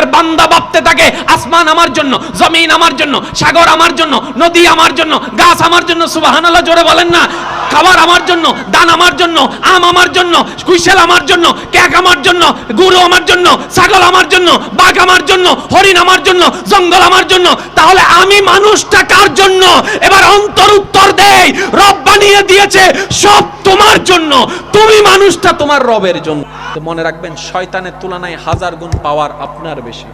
এবার বান্দা ভাবতে থাকে আসমান আমার জন্য জমিন আমার জন্য সাগর আমার জন্য নদী আমার জন্য গাছ আমার জন্য সুবহানাল্লাহ জোরে বলেন না খাবার আমার জন্য দান আমার জন্য আম আমার জন্য কুইশেল আমার জন্য ক্যাক আমার জন্য গুরু আমার জন্য ছাগল আমার জন্য বাঘ আমার জন্য হরিণ আমার জন্য জঙ্গল আমার জন্য তাহলে আমি মানুষটা কার জন্য এবার অন্তর উত্তর দেই রব বানিয়ে দিয়েছে সব তোমার জন্য তুমি মানুষটা তোমার রবের জন্য তো মনে রাখবেন, শয়তানের তুলনায় হাজার গুণ পাওয়ার আপনার বেশি।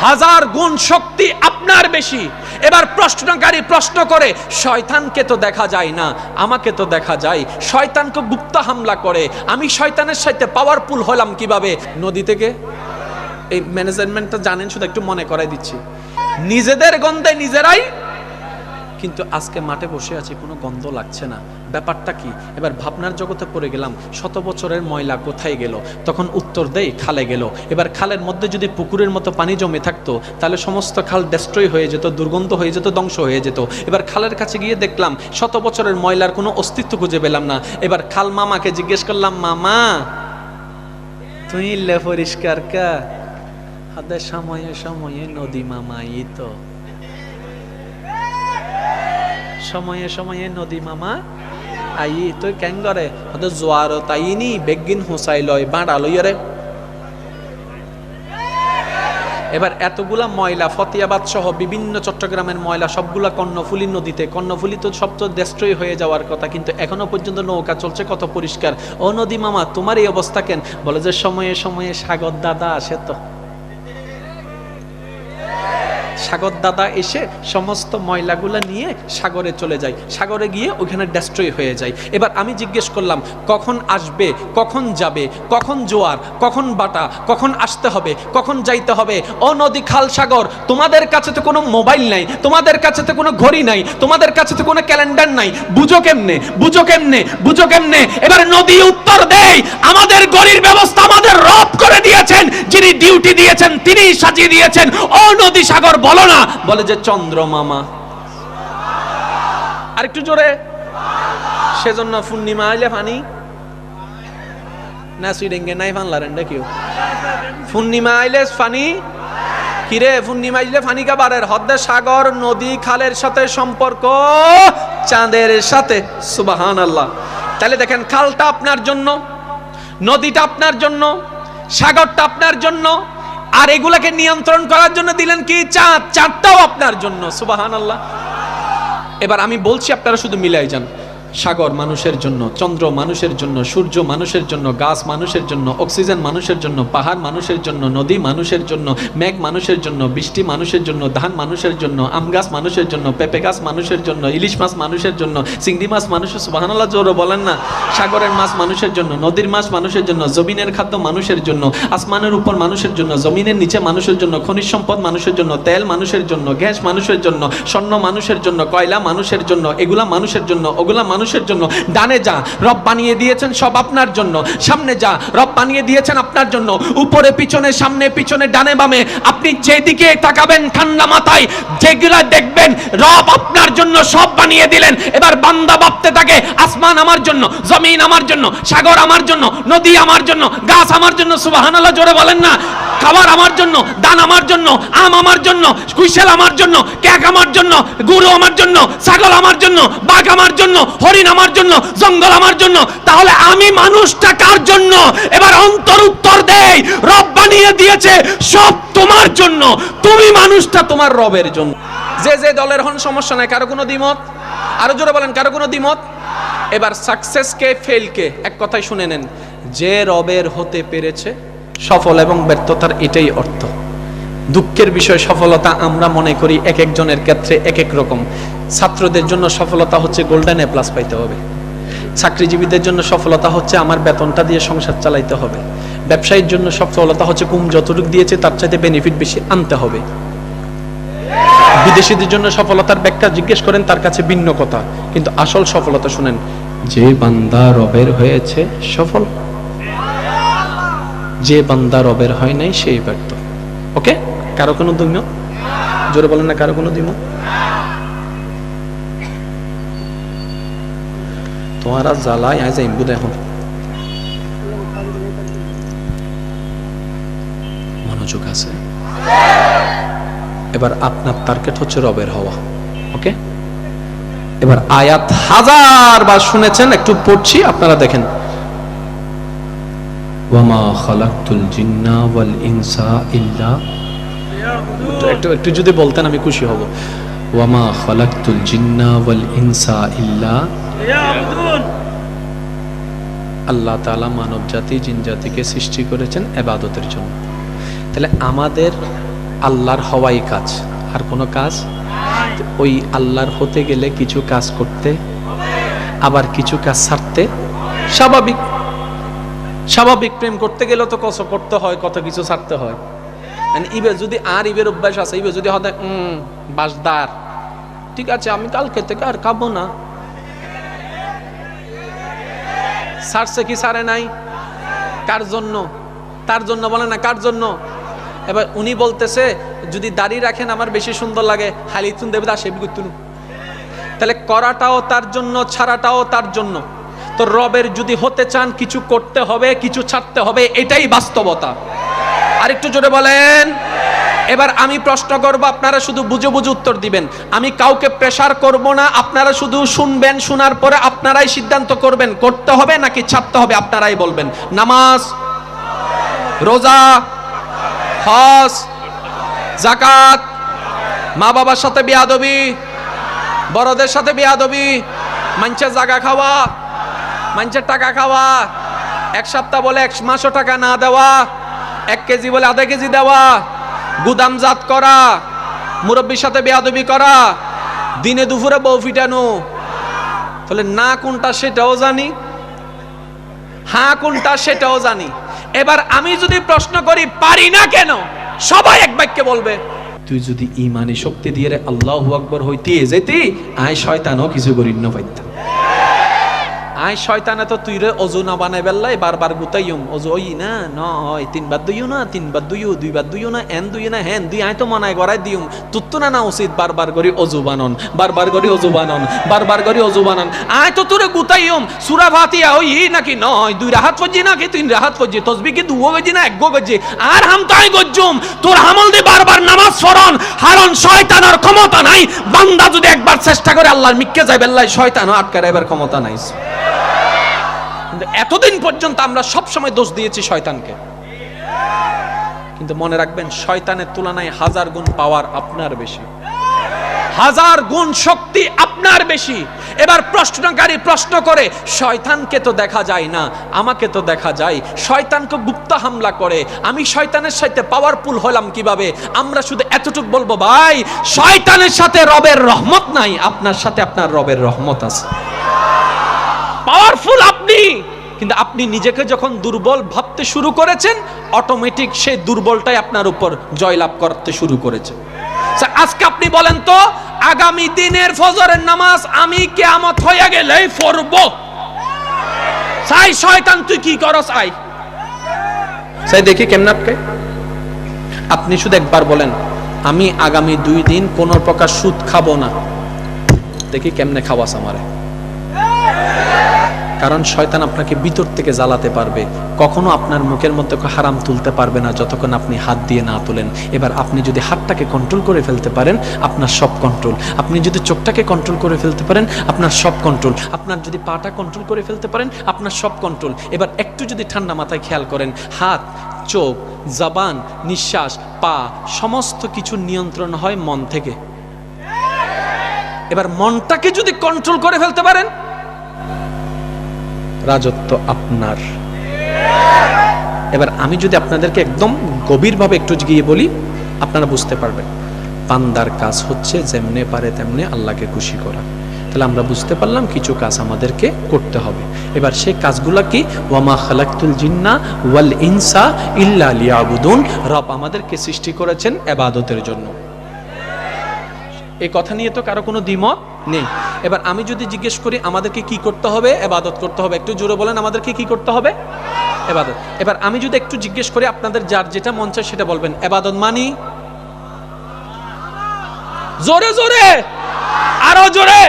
হাজার গুণ শক্তি আপনার বেশি। এবার প্রশ্নকারী প্রশ্ন করে, শয়তানকে তো দেখা যায় না, আমাকে তো দেখা যায়। শয়তানকে গুপ্ত হামলা করে। আমি শয়তানের সাথে পাওয়ারফুল হলাম কীভাবে? নদী থেকে? এই ম্যানেজমেন্টটা জানেন, শুধু একটু মনে করাই দিচ্ছি। নিজেদের গন্ধে নিজেরাই কিন্তু আজকে মাঠে বসে আছি, কোনো গন্ধ লাগছে না। ব্যাপারটা কি? এবার ভাবনার জগতে পড়ে গেলাম, শত বছরের ময়লা কোথায় গেল? তখন উত্তর দেয় খালে গেল। এবার খালের মধ্যে যদি পুকুরের মতো পানি জমে থাকতো, তাহলে সমস্ত খাল ডেস্ট্রয় হয়ে যেত, দুর্গন্ধ হয়ে যেত, ধ্বংস হয়ে যেত। এবার খালের কাছে গিয়ে দেখলাম, শত বছরের ময়লার কোনো অস্তিত্ব খুঁজে পেলাম না। এবার খাল মামাকে জিজ্ঞেস করলাম, মামা, তুই পরিষ্কার কা? সময়ে সময়ে নদী মামাই তো। সময়ে সময়ে নদী মামা। আই তুই কেন করে হয়তো জোয়ার তাই নি বেগিন হুসাই লয়, বাঁড়া লই রে এবার এতগুলা ময়লা, ফতিয়াবাদ সহ বিভিন্ন চট্টগ্রামের ময়লা, সবগুলা কর্ণফুলি নদীতে। কর্ণফুলি তো সব তো দেস্ট্রয় হয়ে যাওয়ার কথা, কিন্তু এখনও পর্যন্ত নৌকা চলছে কত পরিষ্কার। ও নদী মামা, তোমার এই অবস্থা কেন? বলে যে সময়ে সময়ে সাগর দাদা আসে তো। সাগর দাদা এসে সমস্ত ময়লাগুলো নিয়ে সাগরে চলে যায়। সাগরে গিয়ে ওখানে ডেস্ট্রয় হয়ে যায়। এবার আমি জিজ্ঞেস করলাম, কখন আসবে? কখন যাবে? কখন জোয়ার? কখন বাটা? কখন আসতে হবে? কখন যাইতে হবে? ও নদী খাল সাগর, তোমাদের কাছে তো কোনো মোবাইল নাই, তোমাদের কাছে তো কোনো ঘড়ি নাই, তোমাদের কাছে তো কোনো ক্যালেন্ডার নাই। বুঝো কেমনে? বুঝো কেমনে? বুঝো কেমনে? এবার নদী উত্তর দেয় আমাদের গড়ির ব্যবস্থা আমাদের রব করে দিয়েছেন। যিনি ডিউটি দিয়েছেন তিনি সাজিয়ে দিয়েছেন। ও নদী সাগর, বলো না। বলে যে চন্দ্রমামা আরেকটু জোরে। সেজন্য পূর্ণিমা আইলে ফানি না সুইডেঙ্গে নাই ফানলারেন কেউ পূর্ণিমা আইলে ফানি কিরে, পূর্ণিমা আইলে ফানি কাবারের হদ্দে সাগর, নদী, খালের সাথে সম্পর্ক, চাঁদের সাথে। সুবাহান আল্লাহ তাহলে দেখেন, খালটা আপনার জন্য, নদীটা আপনার জন্য, সাগরটা আপনার জন্য আর এগুলাকে নিয়ন্ত্রণ করার জন্য দিলেন কি? চাঁদ। চাঁদটাও আপনার জন্য। সুবাহান আল্লাহ এবার আমি বলছি আপনারা শুধু মিলাই যান। সাগর মানুষের জন্য চন্দ্র মানুষের জন্য সূর্য মানুষের জন্য গাছ মানুষের জন্য অক্সিজেন মানুষের জন্য পাহাড় মানুষের জন্য নদী মানুষের জন্য মেঘ মানুষের জন্য বৃষ্টি মানুষের জন্য ধান মানুষের জন্য আম গাছ মানুষের জন্য পেঁপে গাছ মানুষের জন্য ইলিশ মাছ মানুষের জন্য চিংড়ি মাছ মানুষের সুবাহানাল্লাহ জোরও বলেন না সাগরের মাছ মানুষের জন্য নদীর মাছ মানুষের জন্য জমিনের খাদ্য মানুষের জন্য আসমানের উপর মানুষের জন্য জমিনের নিচে মানুষের জন্য খনিজ সম্পদ মানুষের জন্য তেল মানুষের জন্য গ্যাস মানুষের জন্য স্বর্ণ মানুষের জন্য কয়লা মানুষের জন্য এগুলা মানুষের জন্য ওগুলা মানুষের জন্য। ডানে যা, রব বানিয়ে দিয়েছেন সব আপনার জন্য। সামনে যা, রব বানিয়ে দিয়েছেন আপনার জন্য। উপরে, পিছনে, সামনে, পিছনে, ডানে, বামে। আপনি যেদিকে তাকাবেন ঠান্ডা মাথায়, যেগুলা দেখবেন, রব আপনার জন্য সব বানিয়ে দিলেন। এবার বান্দা ভাবতে থাকে, আসমান আমার জন্য, জমিন আমার জন্য, সাগর আমার জন্য, নদী আমার জন্য, গাছ আমার জন্য। সুবহানাল্লাহ, জোরে বলেন না। খাবার আমার জন্য দান আমার জন্য আম আমার জন্য কুইশেল আমার জন্য ক্যাক আমার জন্য গুরু আমার জন্য ছাগল আমার জন্য বাঘ আমার জন্য হরিণ আমার জন্য জঙ্গল আমার জন্য তাহলে আমি মানুষটা কার জন্য এবার অন্তর উত্তর দেই রব বানিয়ে দিয়েছে সব তোমার জন্য তুমি মানুষটা তোমার রবের জন্য যে যে দলের হন সমস্যা নাই কারও কোনো দ্বিমত আরও জোরে বলেন কারও কোনো দ্বিমত এবার সাকসেস কে ফেল কে এক কথাই শুনে নেন যে রবের হতে পেরেছে সফল এবং ব্যর্থতার এটাই অর্থ। দুঃখের বিষয় সফলতা আমরা মনে করি এক একজনের ক্ষেত্রে এক এক রকম। ছাত্রদের জন্য সফলতা হচ্ছে গোল্ডেন এ প্লাস পাইতে হবে। চাকরিজীবীদের জন্য সফলতা হচ্ছে আমার বেতনটা দিয়ে সংসার চালাইতে হবে। ব্যবসায়ীর জন্য সফলতা হচ্ছে কুম যতটুকু দিয়েছে তার চাইতে বেনিফিট বেশি আনতে হবে। বিদেশিদের জন্য সফলতার ব্যাখ্যা জিজ্ঞেস করেন, তার কাছে ভিন্ন কথা। কিন্তু আসল সফলতা শুনেন, যে বান্দা রবের হয়েছে সফল। যে বান্দা রবের হয় নাই, সেই ব্যর্থ ওকে? কারও কোনো দুইম জোরে বলেন না, কারও কোনো দুইম তোমার জ্বালায় আজ যাইম বুধ এখন মনোযোগ আছে। এবার আপনার টার্গেট হচ্ছে রবের হওয়া, ওকে? এবার আয়াত হাজার বার শুনেছেন, একটু পড়ছি, আপনারা দেখেন। ওয়ামা খালাকতুল জিন্না ওয়াল ইনসা ইল্লা একটু একটু যদি বলতেন আমি খুশি হব। ওয়ামা খালাকতুল জিন্না ওয়াল ইনসা ইল্লা আল্লাহ তাআলা মানব জাতি জিন জাতিকে সৃষ্টি করেছেন এবাদতের জন্য। তাহলে আমাদের আল্লাহর হওয়াই কাজ আর কোনো কাজ? ওই আল্লাহর হতে গেলে কিছু কাজ করতে আবার কিছু কাজ ছাড়তে স্বাভাবিক। স্বাভাবিক প্রেম করতে গেলে তো কত করতে হয়, কত কিছু ছাড়তে হয়। And ইবে যদি আর, ইবের অভ্যাস আছে, ইবে যদি হতে বাসদার। ঠিক আছে, আমি কালকে থেকে আর খাব না। ছাড়ছে কি, ছাড়ে নাই? কার জন্য? তার জন্য বলে না, কার জন্য? এবার উনি বলতেছে, যদি দাড়ি রাখেন, আমার বেশি সুন্দর লাগে। হালি তুন দেবে দা সেবি করতুন তাহলে করাটাও তার জন্য, ছাড়াটাও তার জন্য। তো রবের যদি হতে চান, কিছু করতে হবে, কিছু ছাড়তে হবে, এটাই বাস্তবতা। আর একটু জোরে বলেন। এবার আমি প্রশ্ন করব, আপনারা শুধু বুঝে বুঝে উত্তর দিবেন। আমি কাউকে প্রেশার করব না, আপনারা শুধু শুনবেন, শোনার পরে আপনারাই সিদ্ধান্ত করবেন, করতে হবে নাকি ছাড়তে হবে, আপনারাই বলবেন। নামাজ, রোজা, হজ জাকাত মা বাবার সাথে বিয়াদবি, বড়দের সাথে বিয়াদবি, মানুষের জায়গা খাওয়া মানুষের টাকা খাওয়া। এক সপ্তাহ বলে এক মাসও টাকা না দেওয়া। এক কেজি বলে আধা কেজি দেওয়া। গুদামজাত করা। মুরব্বীর সাথে বেয়াদবি করা। দিনে দুপুরে বউ ফিটানো। তাহলে না কোনটা সেটাও জানি। হ্যাঁ কোনটা সেটাও জানি। এবার আমি যদি প্রশ্ন করি, পারি না কেন? সবাই এক বাক্যে বলবে। তুই যদি ইমানি শক্তি দিয়ে আল্লাহ আকবর হইতে যেতি আয় শয়তানও কিছু না পাইতাম আয় শয়তানে তো তুই রে অজু না বানাই বেল্লাই, বারবার গুতাইম অজু ওই না, ন নয় তিনবার দুইও না, তিন তিনবার দুইও দুইবার দুইও না, এন দুই না, হেন দুই, আয় তো মনায় গড়াই দিউম তুর তো না না, উচিত বারবার করি অজু বানন, বারবার করি অজু বানন, বারবার করি অজু বানন। আয় তো তোরে গুতাইম সুরা ভাতিয়া ওই নাকি নয়, দুই রাহাত ফজি নাকি, তিন রাহাত ফজি তসবি কি দুও গজি না এক গো গজি আর হাম তাই গজ্জুম, তোর হামল দি বারবার নামাজ ফরন, হারন শয়তানের ক্ষমতা নাই, বান্দা যদি একবার চেষ্টা করে আল্লাহর মিক্কে যায় বেল্লাই শয়তানও আটকার এবার ক্ষমতা নাই। এতদিন পর্যন্ত আমরা সব সময় দোষ দিয়েছি শয়তানকে। কিন্তু মনে রাখবেন, শয়তানের তুলনায় হাজার গুণ পাওয়ার আপনার বেশি। হাজার গুণ শক্তি আপনার বেশি। এবার প্রশ্নকারী প্রশ্ন করে, শয়তানকে তো দেখা যায় না, আমাকে তো দেখা যায়। শয়তানকে গুপ্ত হামলা করে। আমি শয়তানের সাথে পাওয়ারফুল হলাম কীভাবে? আমরা শুধু এতটুক বলব, ভাই, শয়তানের সাথে রবের রহমত নাই, আপনার সাথে আপনার রবের রহমত আছে। পাওয়ারফুল আপনি কিন্তু আপনি নিজেকে যখন দুর্বল ভাবতে শুরু করেছেন অটোমেটিক সেই দুর্বলটাই আপনার উপর জয়লাভ করতে শুরু করেছে। আজকে আপনি বলেন তো, আগামী দিনের ফজরের নামাজ আমি কেয়ামত হয়ে গেলেই পড়ব। সাই শয়তান, তুই কি করস আই? সাই, দেখি কেমন আপকে আপনি শুধু একবার বলেন, আমি আগামী দুই দিন কোন প্রকার সুদ খাব না। দেখি কেমনে খাওয়াস আমারে। কারণ শয়তান আপনাকে ভিতর থেকে জ্বালাতে পারবে। কখনো আপনার মুখের মধ্যে হারাম তুলতে পারবে না যতক্ষণ আপনি হাত দিয়ে না তোলেন। এবার আপনি যদি হাতটাকে কন্ট্রোল করে ফেলতে পারেন, আপনার সব কন্ট্রোল আপনি যদি চোখটাকে কন্ট্রোল করে ফেলতে পারেন, আপনার সব কন্ট্রোল আপনার যদি পাটা কন্ট্রোল করে ফেলতে পারেন, আপনার সব কন্ট্রোল এবার একটু যদি ঠান্ডা মাথায় খেয়াল করেন, হাত, চোখ, জবান, নিঃশ্বাস, পা, সমস্ত কিছু নিয়ন্ত্রণ হয় মন থেকে। এবার মনটাকে যদি কন্ট্রোল করে ফেলতে পারেন রাজত্ব আপনার। এবার আমি যদি আপনাদেরকে একদম গভীরভাবে একটু গিয়ে বলি, আপনারা বুঝতে পারবেন। পান্দার কাজ হচ্ছে যেমনে পারে তেমনে আল্লাহকে খুশি করা। তাহলে আমরা বুঝতে পারলাম কিছু কাজ আমাদেরকে করতে হবে। এবার সেই কাজগুলা কি? ওয়ামা খালাক্তুল জিন্না ওয়াল ইনসা ইল্লা লিয়াবুদুন। রব আমাদেরকে সৃষ্টি করেছেন এবাদতের জন্য। এই কথা নিয়ে তো কারও কোনো দ্বিমত নেই। এবার আমি যদি জিজ্ঞেস করি, আমাদেরকে কি করতে হবে? এবাদত করতে হবে। একটু জোরে বলেন, আমাদেরকে কি করতে হবে? এবাদত। এবার আমি যদি একটু জিজ্ঞেস করি, আপনাদের যার যেটা মন চায় সেটা বলবেন। এবাদত মানি? জোরে জোরে! আরও জোরে!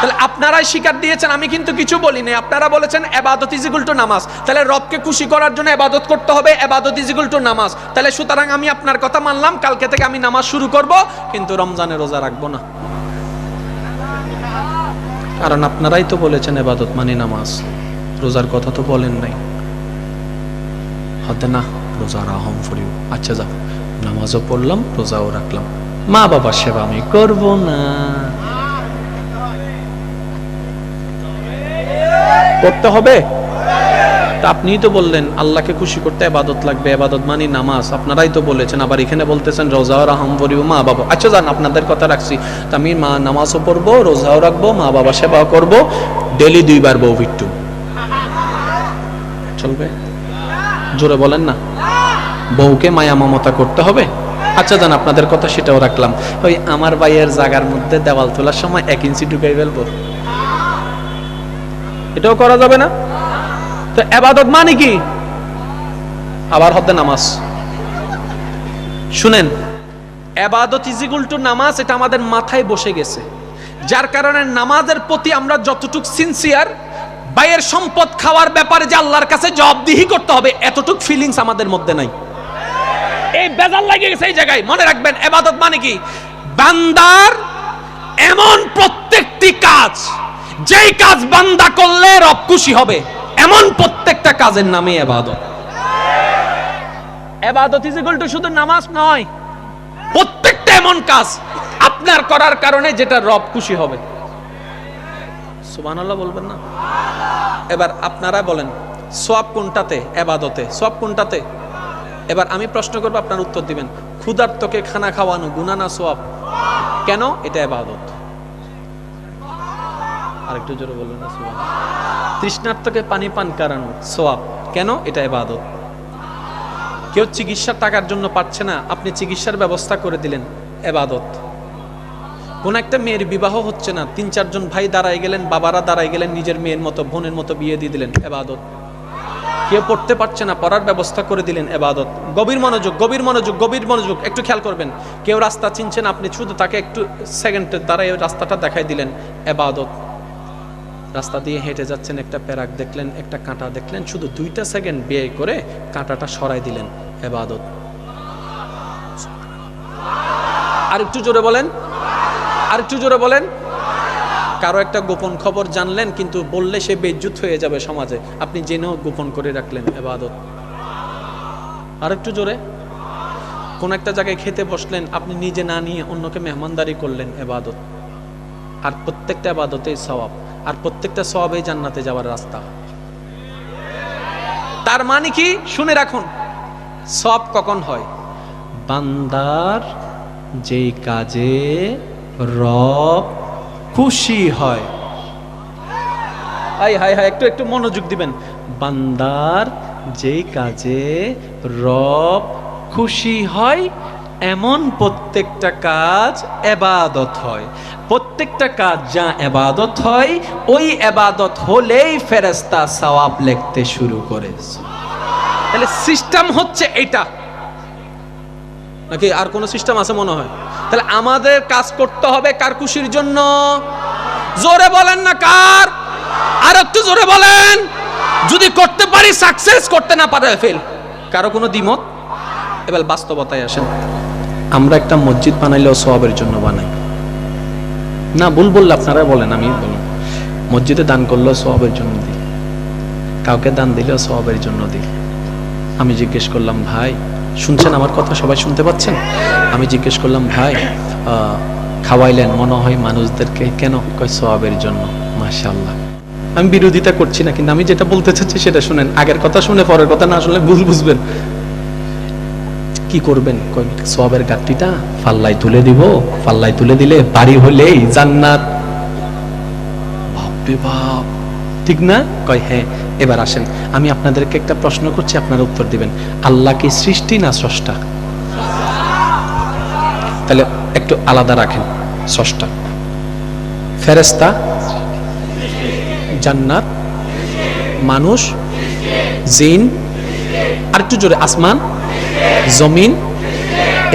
তাহলে আপনারাই স্বীকার দিয়েছেন, আমি কিন্তু কিছু বলিনি। আপনারা বলেছেন, এবাদত ইজিকুল টু নামাজ। তাহলে রবকে খুশি করার জন্য এবাদত করতে হবে, এবাদত ইজিকুল টু নামাজ। তাহলে সুতরাং আমি আপনার কথা মানলাম, কালকে থেকে আমি নামাজ শুরু করব, কিন্তু রমজানে রোজা রাখব না। কারণ আপনারাই তো বলেছেন, এবাদত মানে নামাজ। রোজার কথা তো বলেন নাই। হতে না, রোজা রাহম ফরিউ আচ্ছা যাও নামাজও পড়লাম, রোজাও রাখলাম। মা বাবার সেবা আমি করব না। করতে হবে? তা আপনিই তো বললেন, আল্লাহকে খুশি করতে আবাদত লাগবে আবাদত মানে নামাজ। আপনারাই তো বলেছেন, আবার এখানে বলতেছেন, রোজাও রাহম ফরিউ মা বাবা। আচ্ছা যান, আপনাদের কথা রাখছি। তা আমি মা নামাজও পড়ব, রোজাও রাখব, মা বাবা সেবাও করব ডেলি দুইবার বউ ভিট্টু। চলবে? জোরে বলেন না। বউকে মায়া মমতা করতে হবে? আচ্ছা জান আপনাদের কথা সেটাও রাখলাম। ওই আমার ভাইয়ের জায়গার মধ্যে দেওয়াল তোলার সময় এক ইঞ্চি ঢুকাই ফেলব। এটাও করা যাবে না? তো এবাদত মানে কি? আবার হতে নামাজ। শুনেন, এবাদত ইজিগুল টু নামাজ, এটা আমাদের মাথায় বসে গেছে। যার কারণে নামাজের প্রতি আমরা যতটুক সিনসিয়ার বাইয়ের সম্পদ খাওয়ার ব্যাপারে যে আল্লাহর কাছে জবাবদিহি করতে হবে, এতটুক ফিলিংস আমাদের মধ্যে নাই। এই বেজাল লাগে গেছে এই জায়গায়, মনে রাখবেন, এবাদত মানে কি? বান্দার এমন প্রত্যেকটি কাজ যেই কাজ বান্দা করলে রব খুশি হবে, এমন প্রত্যেকটা কাজের নামে এবাদত। এবাদত ইজ ইকুয়াল টু শুধু নামাজ নয়, প্রত্যেকটা এমন কাজ আপনার করার কারণে যেটা রব খুশি হবে। সুবহানাল্লাহ বলবেন না? এবার আপনারা বলেন সব কোনটাতে এবাদতে? সব কোনটাতে? এবার আমি প্রশ্ন করব, আপনার উত্তর দিবেন। ক্ষুধার্তকে খানা খাওয়ানো গুনা না সোয়াব কেন? এটা এবাদত। আরেকটু জোরে বলবেন না সোয়াব তৃষ্ণার্তকে পানি পান করানো সোয়াব। কেন? এটা এবাদত কেউ চিকিৎসার টাকার জন্য পাচ্ছে না, আপনি চিকিৎসার ব্যবস্থা করে দিলেন, এবাদত। কোন একটা মেয়ের বিবাহ হচ্ছে না, তিন, চারজন ভাই দাঁড়ায় গেলেন, বাবারা দাঁড়ায় গেলেন, নিজের মেয়ের মতো, বোনের মতো বিয়ে দিয়ে দিলেন, এবাদত। কেউ পড়তে পারছে না, পড়ার ব্যবস্থা করে দিলেন, এবাদত। গভীর মনোযোগ গভীর মনোযোগ গভীর মনোযোগ, একটু খেয়াল করবেন। কেউ রাস্তা চিনছেন আপনি শুধু তাকে একটু সেকেন্ডের দ্বারা এই রাস্তাটা দেখাই দিলেন, এবাদত। রাস্তা দিয়ে হেঁটে যাচ্ছেন একটা প্যারাক, দেখলেন একটা কাঁটা, দেখলেন শুধু দুইটা সেকেন্ড ব্যয় করে কাঁটাটা সরাই দিলেন এবাদত। আর একটু জোরে বলেন আর একটু জোরে বলেন। কারও একটা গোপন খবর জানলেন, কিন্তু বললে সে বেজ্জুত হয়ে যাবে সমাজে। আপনি জেনেও গোপন করে রাখলেন এবাদত। আর একটু জোরে। কোন একটা জায়গায় খেতে বসলেন, আপনি নিজে না নিয়ে অন্যকে মেহমানদারি করলেন এবাদত। আর প্রত্যেকটা এবাদতেই সওয়াব। আর প্রত্যেকটা সওয়াবেই জান্নাতে যাওয়ার রাস্তা। তার মানে কি? শুনে রাখুন সব কখন হয়? বান্দার যেই কাজে রব খুশি হয়। হাই হাই একটু একটু মনোযোগ দিবেন। বান্দার যেই কাজে রব খুশি হয় এমন প্রত্যেকটা কাজ এবাদত হয়। প্রত্যেকটা কাজ যা এবাদত হয়, ওই এবাদত হলেই ফেরেস্তা সওয়াব লিখতে শুরু করে। তাহলে সিস্টেম হচ্ছে এটা। নাকি আর কোনো সিস্টেম আছে মনে হয়? তাহলে আমাদের কাজ করতে হবে কার খুশির জন্য? জোরে বলেন না কার? আর একটু জোরে বলেন। যদি করতে পারি সাকসেস করতে না পারে ফেল কারও কোনো দ্বিমত? এবার বাস্তবতায় আসেন। আমরা একটা মসজিদ বানাইলেও সবের জন্য বানাই। না, ভুল বললে আপনারা বলেন, আমি বলুন মসজিদে দান করলেও সবের জন্য দিই। কাউকে দান দিলেও সবের জন্য দিই। আমি জিজ্ঞেস করলাম, ভাই, শুনছেন আমার কথা? সবাই শুনতে পাচ্ছেন? আমি জিজ্ঞেস করলাম, ভাই খাওয়াইলেন মনে হয় মানুষদেরকে কেন? কয় সবাবের জন্য। মাশাআল্লাহ। আমি বিরোধিতা করছি না, কিন্তু আমি যেটা বলতে চাচ্ছি সেটা শুনেন। আগের কথা শুনে পরের কথা না শুনলে ভুল বুঝবেন। কি করবেন? সবের গাঠটিটা ফাল্লাই তুলে দিব, ফাল্লাই তুলে দিলে বাড়ি হলেই জান্নাত। ঠিক না? কয় হ্যাঁ এবার আসেন। আমি আপনাদেরকে একটা প্রশ্ন করছি, আপনারা উত্তর দিবেন। আল্লাহ কি সৃষ্টি না স্রষ্টা? তাহলে একটু আলাদা রাখেন, স্রষ্টা। ফেরেস্তা জান্নাত, মানুষ, জিন, আর একটু জোরে, আসমান। জমিন।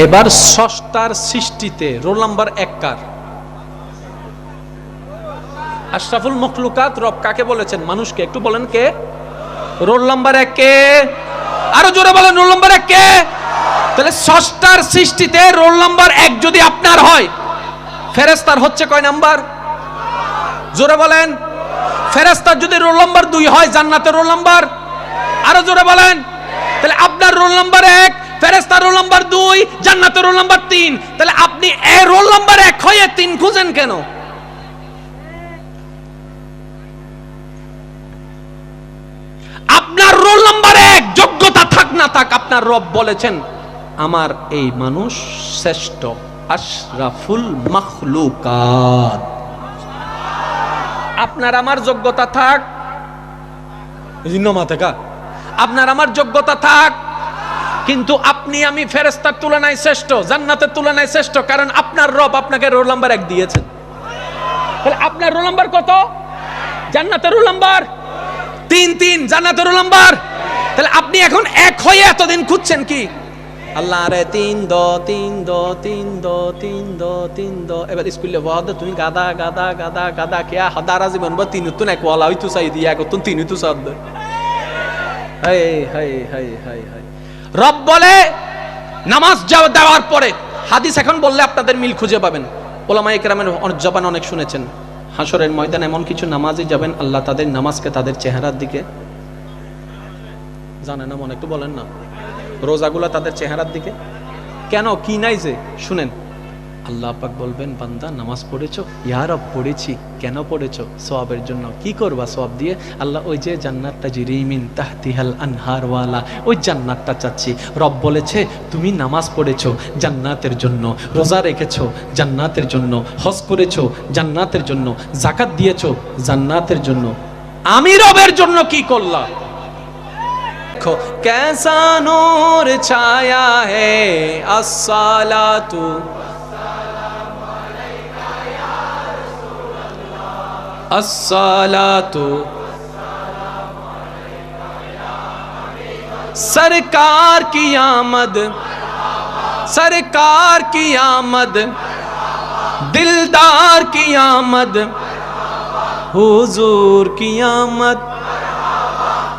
এবার স্রষ্টার সৃষ্টিতে, রোল নাম্বার এক কার? আশরাফুল মখলুকাত রব কাকে বলেছেন? মানুষকে, একটু বলেন কে? রোল নাম্বার এক কে? আরও জোরে বলেন, রোল নাম্বার এক কে? তাহলে ষষ্ঠার সৃষ্টিতে রোল নাম্বার এক যদি আপনার হয় ফেরেস্তার হচ্ছে কয় নাম্বার? জোরে বলেন ফেরেস্তার যদি রোল নাম্বার দুই হয়, জান্নাতের রোল নাম্বার? আরও জোরে বলেন, তাহলে আপনার রোল নাম্বার এক ফেরেস্তার রোল নাম্বার দুই জান্নাতের রোল নাম্বার তিন। তাহলে আপনি এ রোল নাম্বার এক হয়ে তিন খুঁজেন কেন? আপনার রোল নাম্বার এক যোগ্যতা থাক না থাক আপনার রব বলেছেন আমার এই মানুষ শ্রেষ্ঠ আশরাফুল মখলুকাত। আপনার আমার যোগ্যতা থাক। মাথা আপনার আমার যোগ্যতা থাক। কিন্তু আপনি, আমি ফেরেস্তার তুলনায় শ্রেষ্ঠ, জান্নাতের তুলনায় শ্রেষ্ঠ, কারণ আপনার রব আপনাকে রোল নাম্বার এক দিয়েছেন। তাহলে আপনার রোল নাম্বার কত? জান্নাতের রোল নাম্বার? তিন তিন, জান্নাতের রোল নাম্বার? তাহলে আপনি এখন এক হয়ে এতদিন খুঁজছেন কি? আল্লাহ রে, তিন দ তিন দ তিন দ তিন দ তিন দ। এবার স্কুলে বহাদ তুমি গাদা গাদা গাদা গাদা কে হদারা জীবন বা তিন তুন এক ওয়ালা হইতু চাই দিয়া এক তুন তিন হইতু সাদ হাই হাই হাই হাই হাই রব বলে, নামাজ দেওয়ার পরে। হাদিস এখন বললে আপনাদের মিল খুঁজে পাবেন। ওলামা একরামের জবান অনেক শুনেছেন। হাসরের ময়দান এমন কিছু নামাজে যাবেন, আল্লাহ তাদের নামাজকে তাদের চেহারার দিকে জানে না মনে, একটু বলেন না। রোজাগুলা তাদের চেহারার দিকে? কেন? কি নাই যে? শুনেন। আল্লাহ পাক বলবেন, বান্দা, নামাজ পড়েছ? ইয়ারব পড়েছি। কেন পড়েছ? সোয়াবের জন্য কি করবা? সব দিয়ে আল্লাহ ওই যে জান্নাতটা জিরিমিন তাহতিহাল আনহারওয়ালা ওই জান্নাতটা চাচ্ছি। রব বলেছে, তুমি নামাজ পড়েছ জান্নাতের জন্য, রোজা রেখেছ জান্নাতের জন্য, হজ করেছ জান্নাতের জন্য জাকাত দিয়েছ জান্নাতের জন্য। আমি রবের জন্য কি করলাম? দেখো কেসা নূর ছায়া হে আসালা তু السلام سرکار کی آمد، سرکار کی آمد، دلدار کی آمد، حضور کی آمد،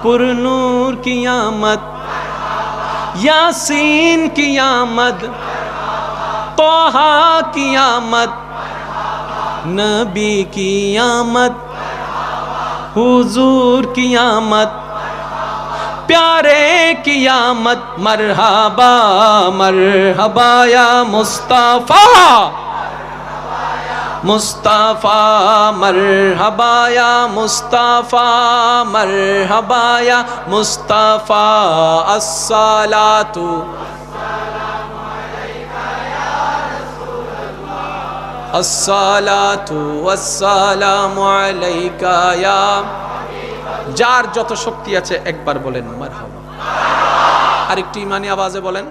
پرنور کی آمد، یاسین کی آمد توحا کی آمد نبی کی آمد، حضور کی آمد، پیارے کی آمد، مرحبا مرحبا یا مصطفیٰ مصطفیٰ، مرحبا یا مصطفیٰ، مرحبا یا مصطفیٰ السلام যার যত শক্তি আছে একবার বলেন আরেকটি ইমানি আওয়াজে বলেন